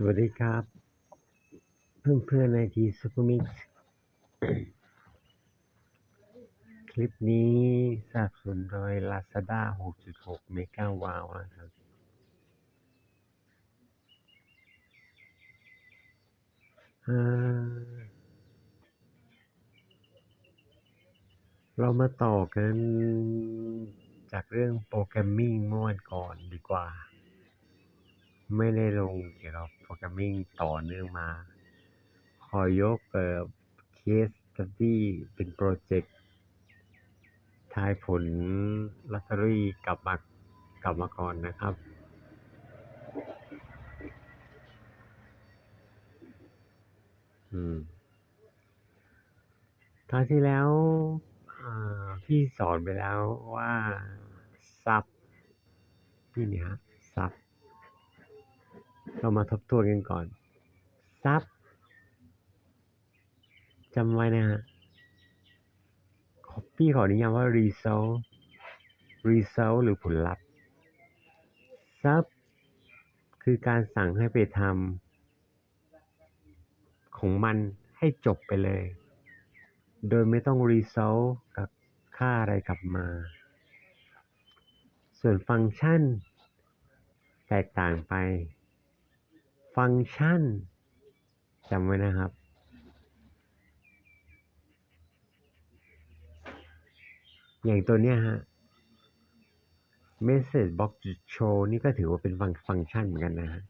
สวัสดีครับ เพื่อนเพื่อนในทีซูเปอร์มิกซ์คลิปนี้สนับสนุนโดย Lazada 6.6 Mega Wow นะครับเอ่อเรามาต่อกันจากเรื่องโปรแกรมมิ่งเมื่อวันก่อนดีกว่า ไม่ได้ลงเกี่ยวกับโปรแกรมมิ่งต่อเนื่องมา ขอยกเอ่อเคสสตัดดี้เป็นโปรเจกต์ทายผลลอตเตอรี่กลับมากลับมาก่อนนะครับ อืมคราวที่แล้วอ่าพี่สอนไปแล้วว่าซับนี่เนี่ยฮะ เรามาทบทวนกันก่อนซับจำไว้นะฮะพี่ขอนิยามว่า result result หรือผลลัพธ์ซับคือการสั่งให้ไปทำของมันให้จบไปเลย โดยไม่ต้อง result กับค่าอะไรกลับมา ส่วนฟังก์ชัน แตกต่างไป ฟังก์ชันจำไว้นะครับ อย่างตัวเนี้ยฮะ message box show นี่ก็ถือว่าเป็นฟังฟังก์ชันเหมือนกันนะฮะ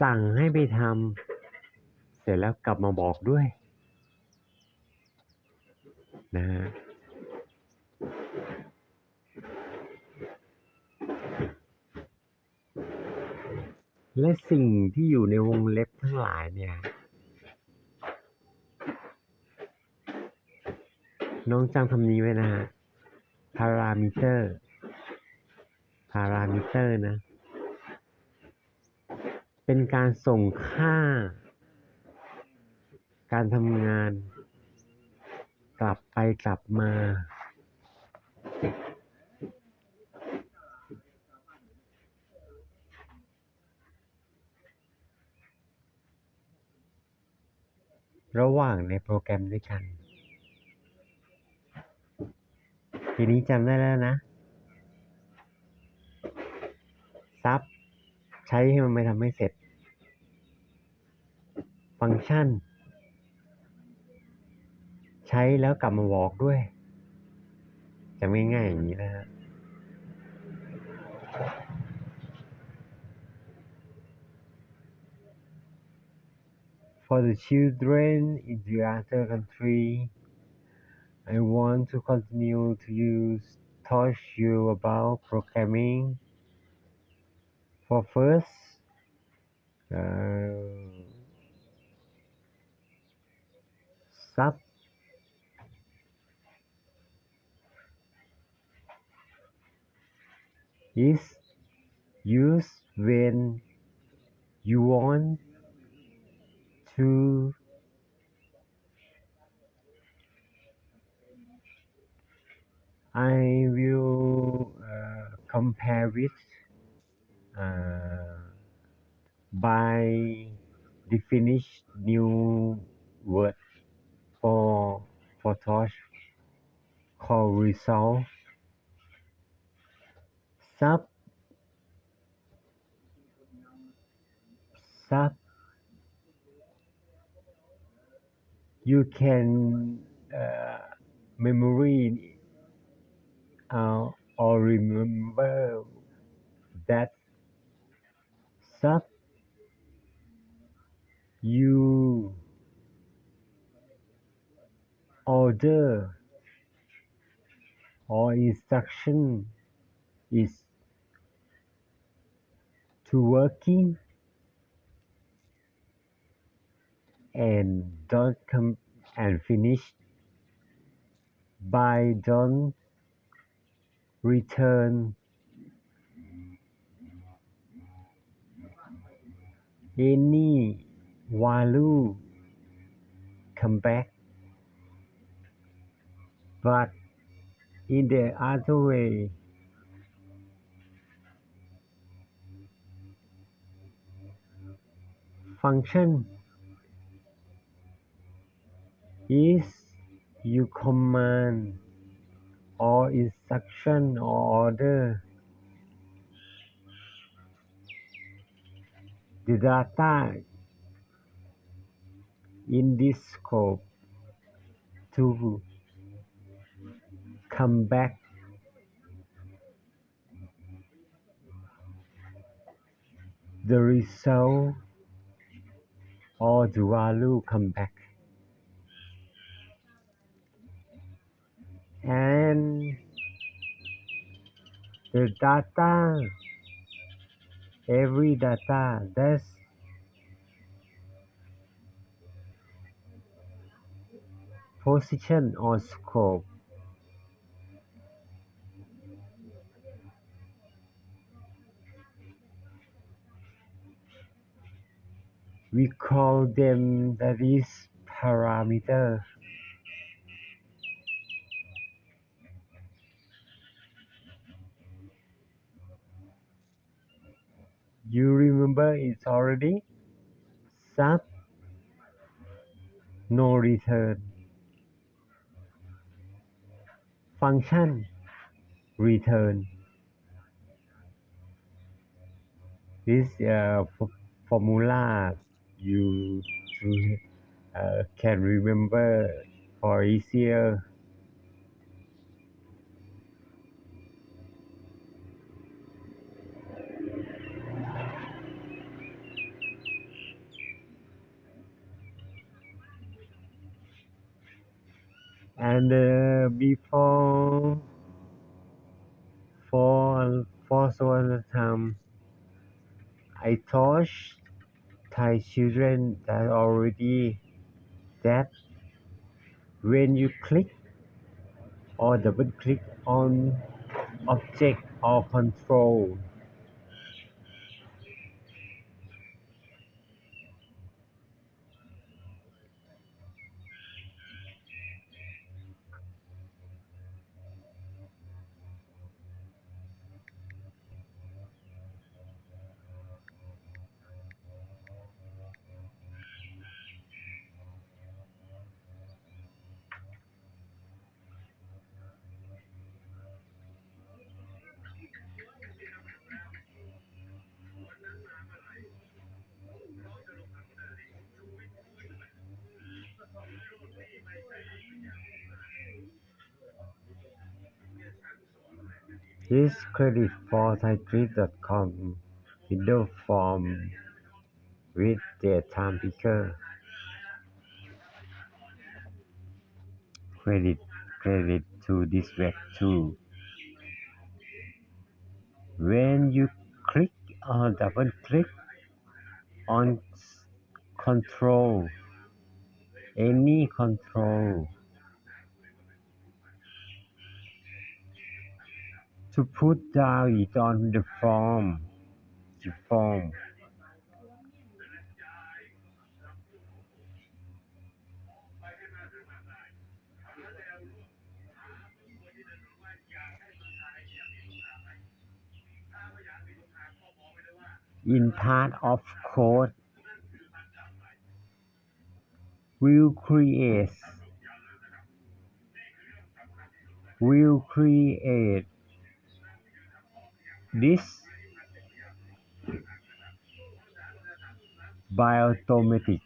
สั่งให้ไปทำเสร็จแล้วกลับมาบอกด้วย นะฮะ และสิ่งที่อยู่ในวงเล็บทั้งหลายเนี่ย น้องจำคำนี้ไว้นะฮะ parameter parameter นะ เป็นการส่งค่า การทำงาน กลับไปกลับมา ระหว่างในโปรแกรมด้วยกัน ทีนี้จำได้แล้วนะ ซับ ใช้ให้มันไปทำให้เสร็จ ฟังก์ชัน ใช้แล้วกลับมาบอกด้วยจำง่ายอย่างนี้นะฮะ For the children in the other country, I want to continue to use touch you about programming. For first, uh, sub is used when you want to I will uh, compare it uh, by definish new word for for touch called result sub sub you can uh, memory uh, or remember that sub you order or instruction is to working and don't come and finish. By don't return. Any value come back. But in the other way. Function is you command or instruction or order the data in this scope to come back? The result or the value come back and the data every data that's position or scope. We call them that is parameter you remember it's already sub no return. Function return. This uh, formula you uh, can remember for easier and uh, before for for some time I taught Thai children that already that when you click or double click on object or control This credit for ThaiTreat.com Windows form with their time picker. Credit credit to this web too. When you click or double click on control, any control, to put down it on the form, the form. In part of code, will create will create this by automatic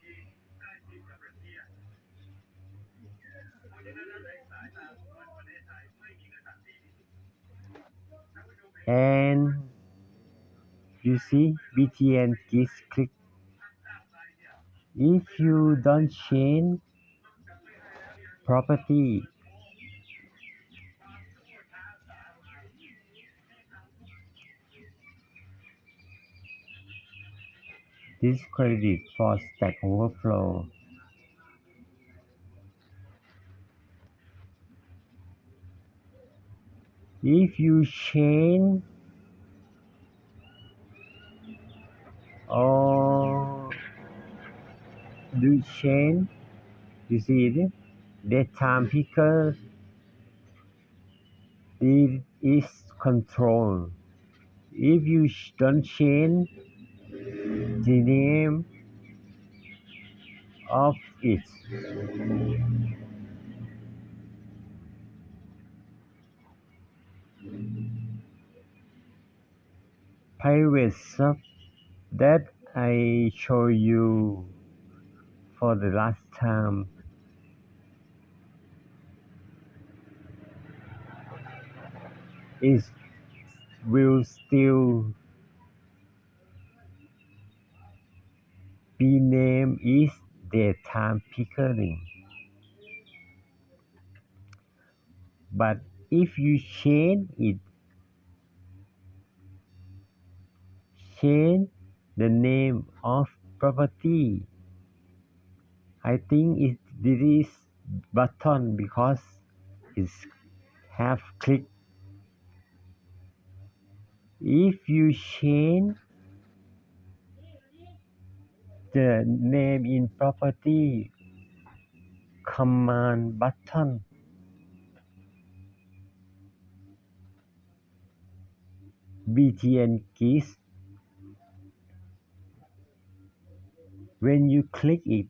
and you see btn gis click. If you don't change property this credit for stack overflow if you change or do change you see it? The time picker it is control. If you don't change the name of it. Private stuff that I show you for the last time. Is will still be named is daytime pickering. But if you change it, change the name of property. I think it this button because it's have click. If you change the name in property. Command button. Btn keys. When you click it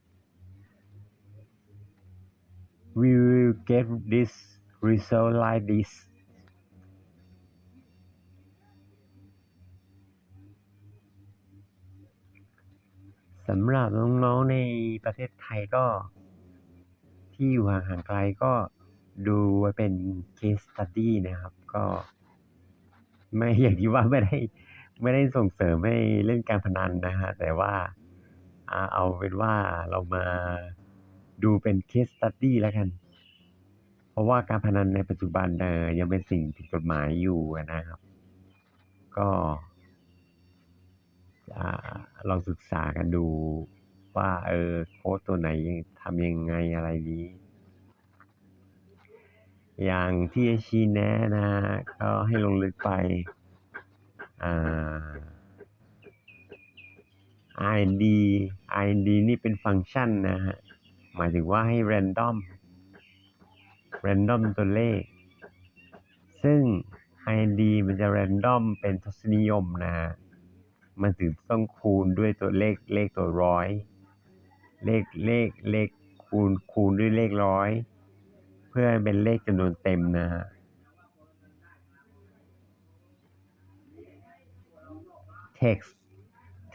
we will get this result like this สำหรับน้องๆในประเทศไทยก็ ที่อยู่ห่างๆไกลก็ดูเป็น case study นะครับ ก็ไม่อย่างที่ว่าไม่ได้ไม่ได้ส่งเสริมให้เล่นการพนันนะฮะแต่ว่าเอาเป็นว่าเรามาดูเป็น case study แล้วกัน เพราะว่าการพนันในปัจจุบันเออยังเป็นสิ่งผิดกฎหมายอยู่นะครับ ก็ ลองศึกษากันดูว่าเออโค้ดตัวไหนทำยังไงอะไรนี้ อย่างที่ชี้แนะนะ ก็ให้ลงลึกไปอ่า id id นี่เป็นฟังก์ชันนะฮะ หมายถึงว่าให้ random random ตัวเลข ซึ่ง id มันจะ random เป็นทศนิยมนะฮะ มันถึงต้องคูณด้วยตัวเลขเลขตัวร้อย เลขเลขเลขคูณคูณด้วยเลขร้อย เพื่อเป็นเลขจำนวนเต็มนะฮะ text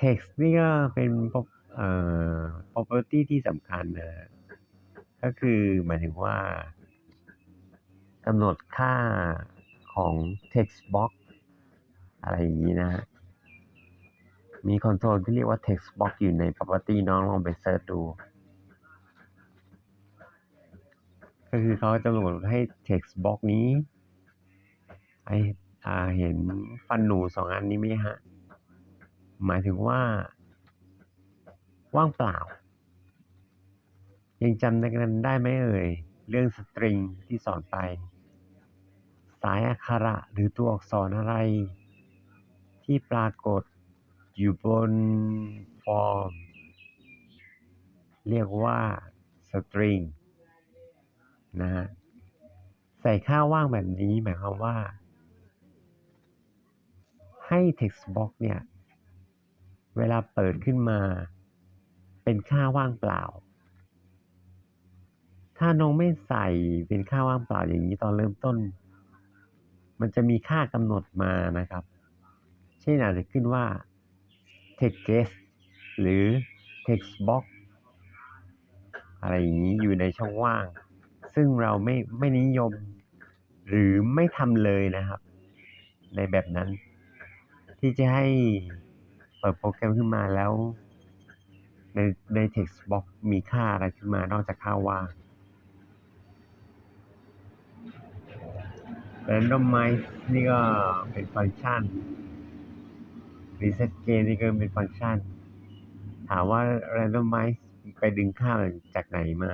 text นี่ก็เป็น prop- เอ่อ property ที่สำคัญนะฮะก็คือหมายถึงว่ากำหนดค่าของ text box อะไรอย่างนี้นะฮะ มีคอนโทรลที่เรียกว่า text box อยู่ใน property น้องลองไปเซิร์ชดู ก็คือเขาจะกำหนดให้ text box นี้ไออ่าเห็นฟันหนูสองอันนี้ไหมฮะ หมายถึงว่า ว่างเปล่า ยังจำกันได้ไหมเอ่ย เรื่องสตริงที่สอนไป สายอักขระหรือตัวอักษรอะไร ที่ปรากฏ อยู่บนฟอร์ม เรียกว่าสตริงนะฮะใส่ค่าว่างแบบนี้หมายความว่า ให้ text box เนี่ย เวลาเปิดขึ้นมา เป็นค่าว่างเปล่า ถ้าน้องไม่ใส่เป็นค่าว่างเปล่าอย่างนี้ตอนเริ่มต้น มันจะมีค่ากำหนดมานะครับ เช่นอาจจะขึ้นว่า text guest หรือ text box อะไรอย่างนี้อยู่ในช่องว่าง ซึ่งเราไม่ไม่นิยมหรือไม่ทำเลยนะครับ ในแบบนั้น ที่จะให้เปิดโปรแกรมขึ้นมาแล้ว ในใน text box มีค่าอะไรขึ้นมานอกจากค่าว่าง randomize นี่ก็เป็นฟังก์ชัน reset game นี่ก็เป็นฟังก์ชัน ถามว่า randomize ไปดึงค่าจากไหนมา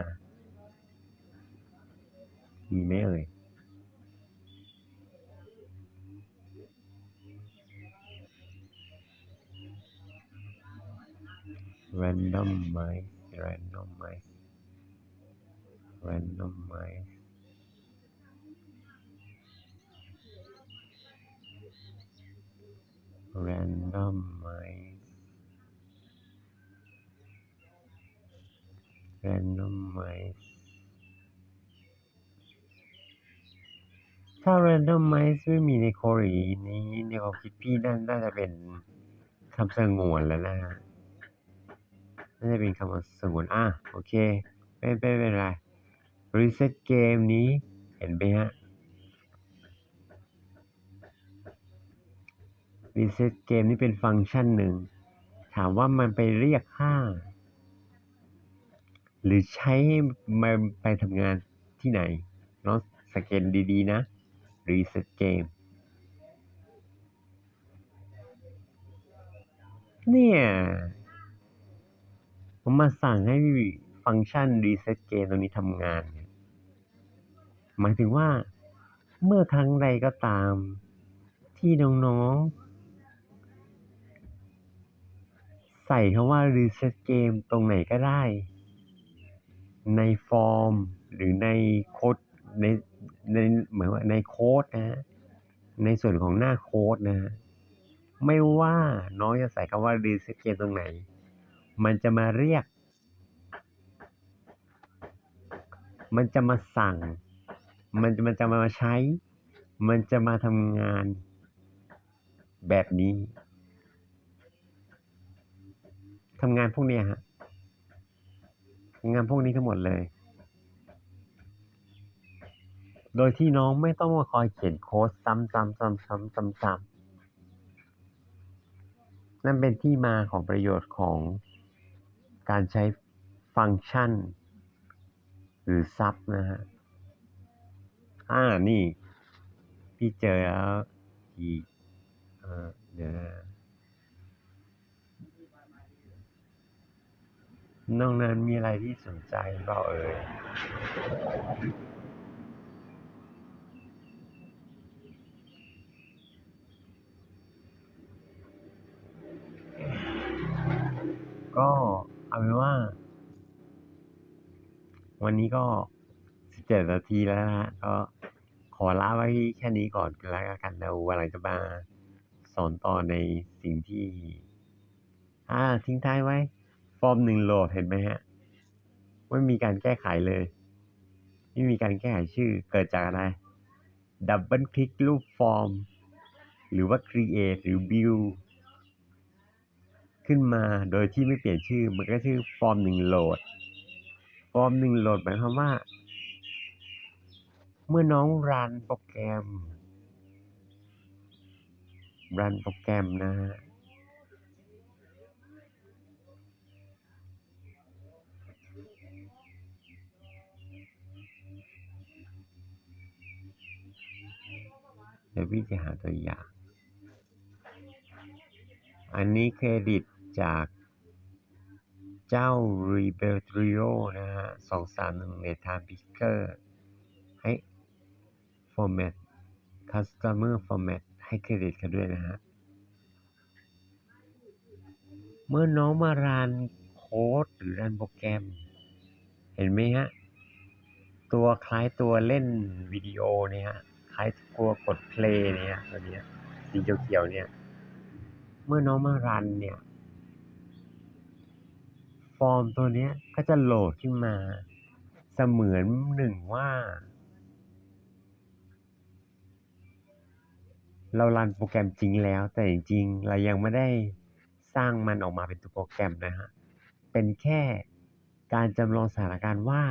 มีไหมเอ่ยแรนดอมไมซ์แรนดอมไมซ์แรนดอมไมซ์ randomize randomize ถ้า randomize ไม่มีในโครีนี้ในความคิดพี่นั่นน่าจะเป็นคำสงวนแล้วนะฮะน่าจะเป็นคำสงวนอะโอเค ไม่ไม่เป็นไร reset เกมนี้เห็นไหมฮะ reset เกมนี้เป็นฟังก์ชันหนึ่ง ถามว่ามันไปเรียกค่า หรือใช้มันไปทำงานที่ไหนเนาะสังเกตดี ๆ นะ reset เกมเนี่ยผมมาสั่งให้ฟังก์ชัน reset เกมตรงนี้ทำงาน หมายถึงว่าเมื่อครั้งใดก็ตามที่น้องๆ ใส่คำว่า reset เกมตรงไหนก็ได้ ในฟอร์ม หรือในโค้ดในในเหมือนว่าในโค้ดนะฮะในส่วนของหน้าโค้ดนะฮะไม่ว่าน้องจะใส่คำว่า reset เกมตรงไหน มันจะมาเรียก มันจะมาสั่ง มันจะมันจะมาใช้ มันจะมาทำงานแบบนี้ ทำงานพวกเนี้ยฮะทำงานพวกนี้ทั้งหมดเลย โดยที่น้องไม่ต้องมาคอยเขียนโค้ดซ้ำๆๆๆๆๆนั่นเป็นที่มาของประโยชน์ของการใช้ฟังก์ชัน หรือซับนะฮะ อ่า นี่ พี่เจอแล้วอีกเออเดี๋ยวนะ น้อกนั้นมีอะไรที่สนใจเปล่าเอ่ยก็เอาเป็นว่า วันนี้ก็สิบเจ็ดนาทีแล้วนะฮะก็ขอลาไว้แค่นี้ก่อนแล้วกันเดี๋ยววันหลังจะมาสอนต่อในสิ่งที่ อ่าทิ้งท้ายไว้ ฟอร์มหนึ่งโหลดเห็นไหมฮะไม่มีการแก้ไขเลย ไม่มีการแก้ไขชื่อเกิดจากอะไรดับเบิลคลิกรูปฟอร์ม หรือว่า create หรือ build ขึ้นมาโดยที่ไม่เปลี่ยนชื่อ มันก็ชื่อฟอร์มหนึ่งโหลด ฟอร์มหนึ่งโหลดหมายความว่า เมื่อน้องรันโปรแกรม รันโปรแกรมนะฮะ เดี๋ยวพี่จะหาตัวอย่าง อันนี้เครดิตจากเจ้า Rebel Trio นะฮะสองสามหนึ่งใน Time Picker ให้ Format Customer Format ให้เครดิตกันด้วยนะฮะ เมื่อน้องมารันโค้ดหรือรันโปรแกรม เห็นไหมฮะ ตัวคล้ายตัวเล่นวิดีโอเนี่ยฮะ ล้ายตัวกดเพลย์เนี่ยตัวเนี้ยสีเขียวๆเนี่ย เมื่อน้องมารันเนี่ย ฟอร์มตัวเนี้ยก็จะโหลดขึ้นมาเสมือนหนึ่งว่า เรารันโปรแกรมจริงแล้ว แต่จริงๆเรายังไม่ได้สร้างมันออกมาเป็นตัวโปรแกรมนะฮะ เป็นแค่การจำลองสถานการณ์ว่า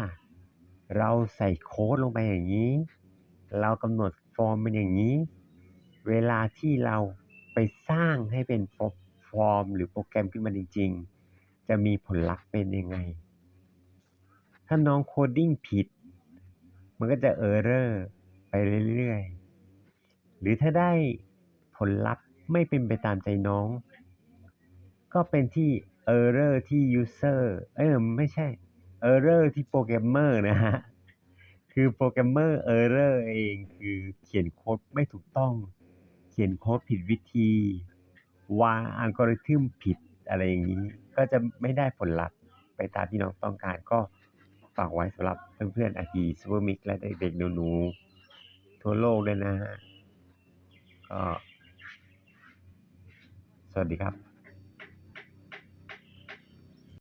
เราใส่โค้ดลงไปอย่างนี้ เรากำหนดฟอร์มเป็นอย่างนี้ เวลาที่เราไปสร้างให้เป็นฟอร์ม หรือโปรแกรมขึ้นมาจริง ๆ จะมีผลลัพธ์เป็นยังไง ถ้าน้องโคดดิ้งผิด มันก็จะเออร์เรอร์ไปเรื่อยๆ หรือถ้าได้ผลลัพธ์ไม่เป็นไปตามใจน้อง ก็เป็นที่เออร์เรอร์ที่ยูเซอร์เอ้ยไม่ใช่เออร์เรอร์ที่โปรแกรมเมอร์นะฮะ คือโปรแกรมเมอร์เออร์เรอร์เองคือเขียนโค้ดไม่ถูกต้อง เขียนโค้ดผิดวิธี วางอัลกอริทึมผิดอะไรอย่างนี้ ก็จะไม่ได้ผลลัพธ์ไปตามที่น้องต้องการก็ฝากไว้สำหรับเพื่อนๆอาทีซูเปอร์มิกและเด็กๆหนูๆทั่วโลกด้วยนะฮะก็สวัสดีครับ